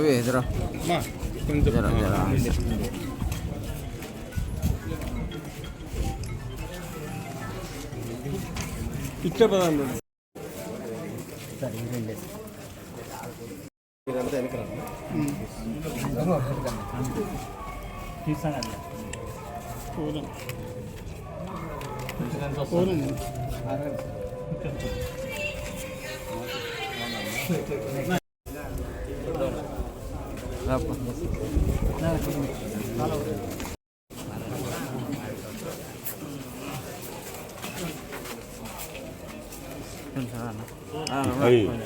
왜 얘들아 마, 근데 얘들아 얘들아 이때 받았는데. ఇదంతా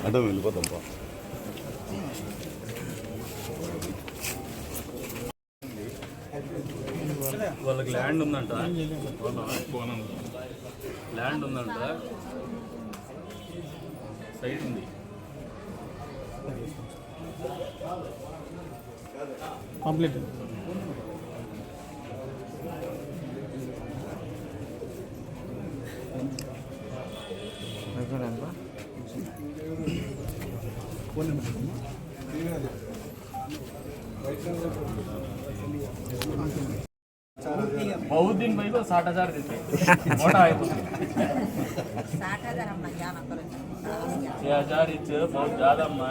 అంటే వెళ్ళిపోతాం పా. వాళ్ళకి ల్యాండ్ ఉందంట. ల్యాండ్ ఉందంట. సైట్ ఉంది. కంప్లీట్ దగ్గర ఎంత? बहुत दिन भाई को साठ हजार देते मोटा है कुछ साठ हजार हम जाना करेंगे छह हजार इच बहुत ज्यादा अम्मा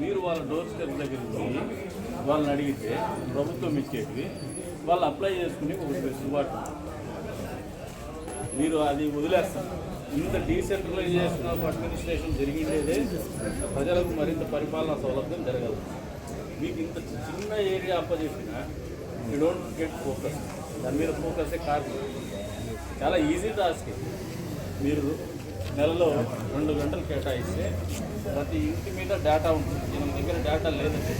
మీరు వాళ్ళ డోర్ స్టెప్ దగ్గరికి వాళ్ళని అడిగితే ప్రభుత్వం ఇచ్చేటివి వాళ్ళు అప్లై చేసుకుని ఒక వెసులుబాటు మీరు అది వదిలేస్తారు. ఇంత డీసెంట్రలైజేషన్ ఆఫ్ అడ్మినిస్ట్రేషన్ జరిగిండేదే ప్రజలకు మరింత పరిపాలనా సౌలభ్యం జరగదు. మీకు ఇంత చిన్న ఏరియా అప్పచెప్పినా యూ డోంట్ గెట్ ఫోకస్ దాని మీద ఫోకసే కారణం చాలా ఈజీ టాస్క్ మీరు నెలలో రెండు గంటలు కేటాయిస్తే ప్రతి ఇంటి మీద డేటా ఉంటుంది. మన దగ్గర డేటా లేదంటే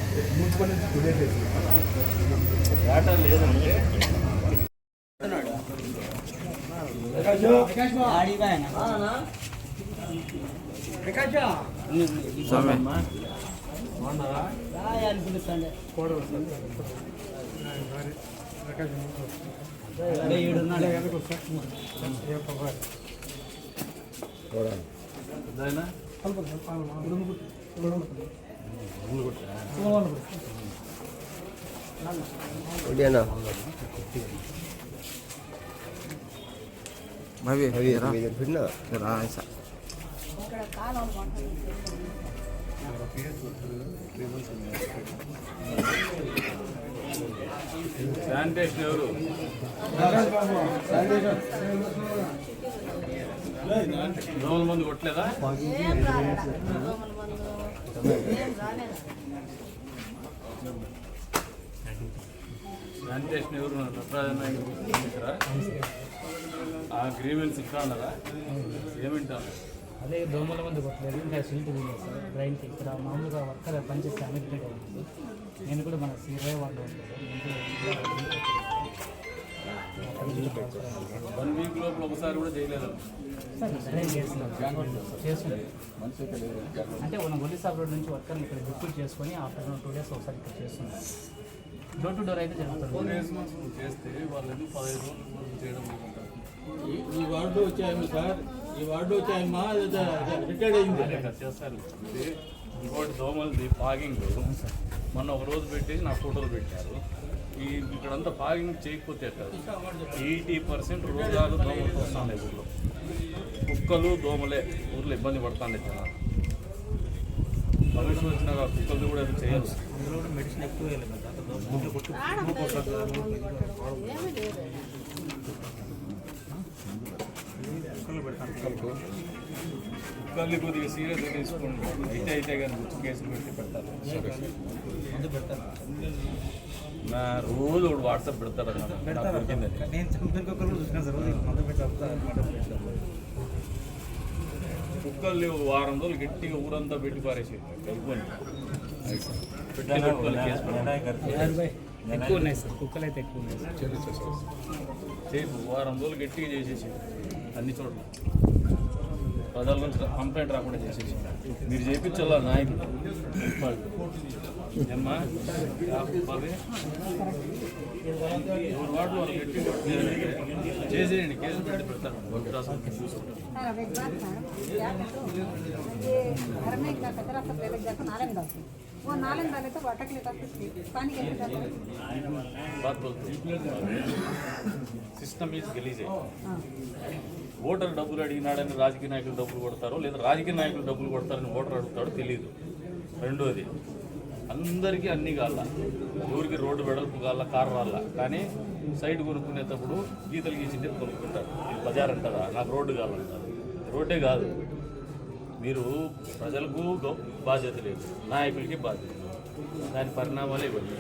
డేటా లేదంటే స్వామి. చూడాలి. భవి భవి పెట్టినా? శానిటేషన్ ఎవరు? దోమల మందు కొట్టలేదా? శానిటేషన్ ఎవరు నటరాజన్ నాయుడు ఆ గ్రీవెన్స్ ఇక్కడ ఉన్నారా ఏమింటారు అదే దోమల మంది కొట్టలేదు. ఇంకా సిల్ట్ తీయలేదు సార్. డ్రైన్కి ఇక్కడ మామూలుగా వర్కర్ పనిచేస్తే అన్నిటికీ ఉంది నేను కూడా మన సీరే వాళ్ళు ఉంటారు వన్ వీక్ లోపల ఒకసారి కూడా చేయలేదు? అంటే మన ఒలిసాబ్ రోడ్ నుంచి వర్కర్ని ఇక్కడ డిప్యూట్ చేసుకొని ఆఫ్టర్ టూ డేస్ ఒకసారి ఇక్కడ చేస్తున్నాం. డోర్ టు డోర్ అయితే ఫోర్ జరుగుతుంది డేస్ నువ్వు చేస్తే వాళ్ళు ఎందుకు పదహైదు రోజులు చేయడం అనుకుంటారు ఈ- వార్డు వచ్చాయమ్మా సార్. ఈ వార్డు వచ్చాయమ్మా రిటైర్డ్ అయింది. చేస్తారు. ఇంకోటి దోమలది పాగింగ్. మొన్న ఒక రోజు పెట్టేసి నా ఫోటోలు పెట్టారు. ఈ ఇక్కడంతా పాగింగ్ చేయకపోతే ఎయిటీ పర్సెంట్ రోగాలు దోమలతో వస్తున్నాయి ఊళ్ళో కుక్కలు దోమలే ఊర్లో ఇబ్బంది పడుతుండే జనాలు. కమిషన్ వచ్చిన కుక్కలు కూడా ఏదో చేయాలి కూడా మెడిసిన్ ఎక్కువ వేయలేదు కొద్దిగా సీరియస్గా తీసుకోండి. అయితే అయితే కానీ కేసులు పెట్టి పెడతారు. నా రోజు ఒకడు వాట్సాప్ పెడతాడు నేను కూడా చూసినా సార్ మందు పెట్టి కుక్కల్ని ఒక వారం రోజులు గట్టిగా ఊరంతా పెట్టి పారేసి. ఎక్కువ ఉన్నాయి సార్ కుక్కలు అయితే ఎక్కువ ఉన్నాయి సార్. చేపు వారం రోజులు గట్టిగా చేసేసి అన్ని చోట్ల. ప్రజల నుంచి కంప్లైంట్ రాకుండా చేసేసి మీరు చేయించాల నాయకులు ఏమ్మా పది ఎవరు వాడు వాళ్ళు గట్టి చేసేయండి కేసు పెట్టి పెడతారు రాసుకుంటారు. सर अब एक बात है क्या कहते हो ये घर में इतना कचरा सब पहले जाकर नाले में डालते हैं। वो नाले में डाले तो वाटक लेता फिर पानी कैसे जाता है बात बोलते సిస్టమ్ ఈజ్ గలీజే हाँ ఓటర్ డబ్బులు అడిగినాడని రాజకీయ నాయకులు డబ్బులు కొడతారో లేదా రాజకీయ నాయకులు డబ్బులు కొడతారని ఓటర్ అడుగుతాడో తెలియదు రెండోది అందరికీ అన్నీ కాళ్ళ ఊరికి రోడ్డు వెడల్పు కాళ్ళ కారు రాళ్ళ. కానీ సైడ్ కొనుక్కునేటప్పుడు గీతలు గీసిందే కొనుక్కుంటారు. ఇది బజార్ అంటారా? నాకు రోడ్డు కావాలంటారు రోడ్డే కాదు. మీరు ప్రజలకు బాధ్యత లేదు. నాయకులకి బాధ్యత లేదు. దాని పరిణామాలే ఇవ్వండి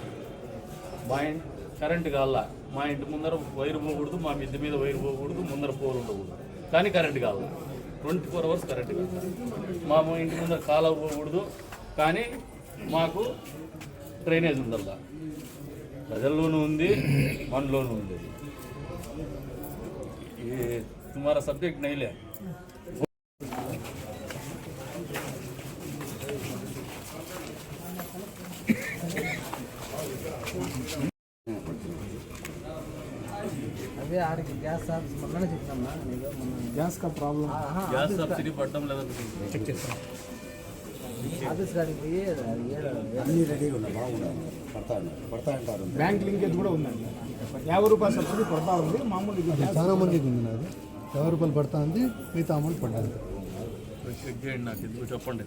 మా ఇంటి కరెంటు కాళ్ళ మా ఇంటి ముందర వైరు పోకూడదు మా మిద్దె మీద వైరు పోకూడదు ముందర పోలు ఉండకూడదు. కానీ కరెంటు కావాలి ట్వంటీ ఫోర్ అవర్స్ కరెంటు కావాలి మా ఇంటి ముందర కాలువ పోకూడదు కానీ మాకు డ్రైనేజ్ ఉందల్లా. ప్రజల్లోనూ ఉంది మనలోనూ ఉంది. ఈ తుమారా సబ్జెక్ట్ నైలే. అదే ఆడికి గ్యాస్ సార్ మొన్ననే చెప్తామన్నా నీకు మొన్న. గ్యాస్ కా ప్రాబ్లం? గ్యాస్ సబ్సిడీ పడడం లేదంటే చెక్ చేస్తాం. ఆఫీస్ కాడికి పోయి అన్ని రెడీగా ఉన్నాయి బాగున్నాయి. పడతా అంటారు. బ్యాంక్ లింకేజ్ కూడా ఉందండి. యాభై రూపాయల సబ్సిడీ పడతా ఉంది మామూలు చాలా మందికి ఉంది నాది. యాభై రూపాయలు పడతా ఉంది మిగతా అమౌంట్ చెక్ చేయండి నాకు ఎందుకు చెప్పండి.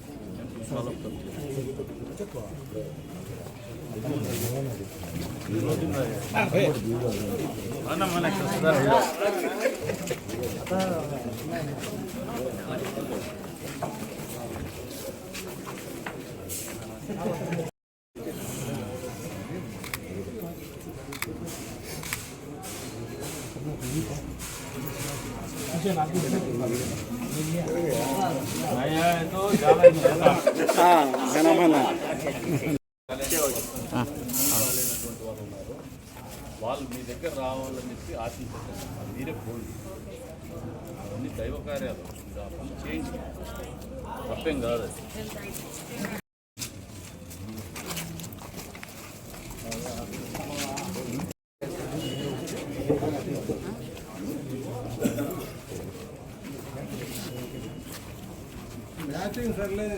हाँ खाना खाना వాళ్ళు ఉన్నారు. వాళ్ళు మీ దగ్గర రావాలని చెప్పి ఆశించారు మీరే పోండి. అవన్నీ దైవ కార్యాలు. చేయండి. తప్పేం కాదు మ్యాచింగ్ సర్లేదు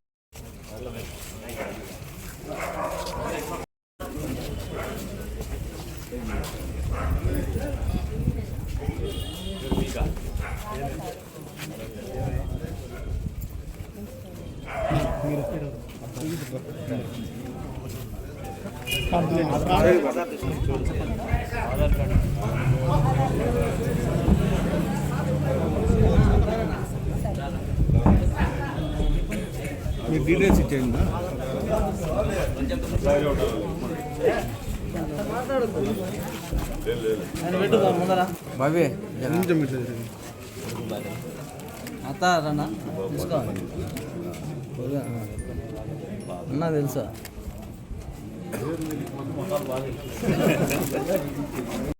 మీరు డీటెయిల్స్ ఇచ్చేయండి మావి కొంచెం అత్త రన్నా తీసుకో. అన్నా తెలుసా?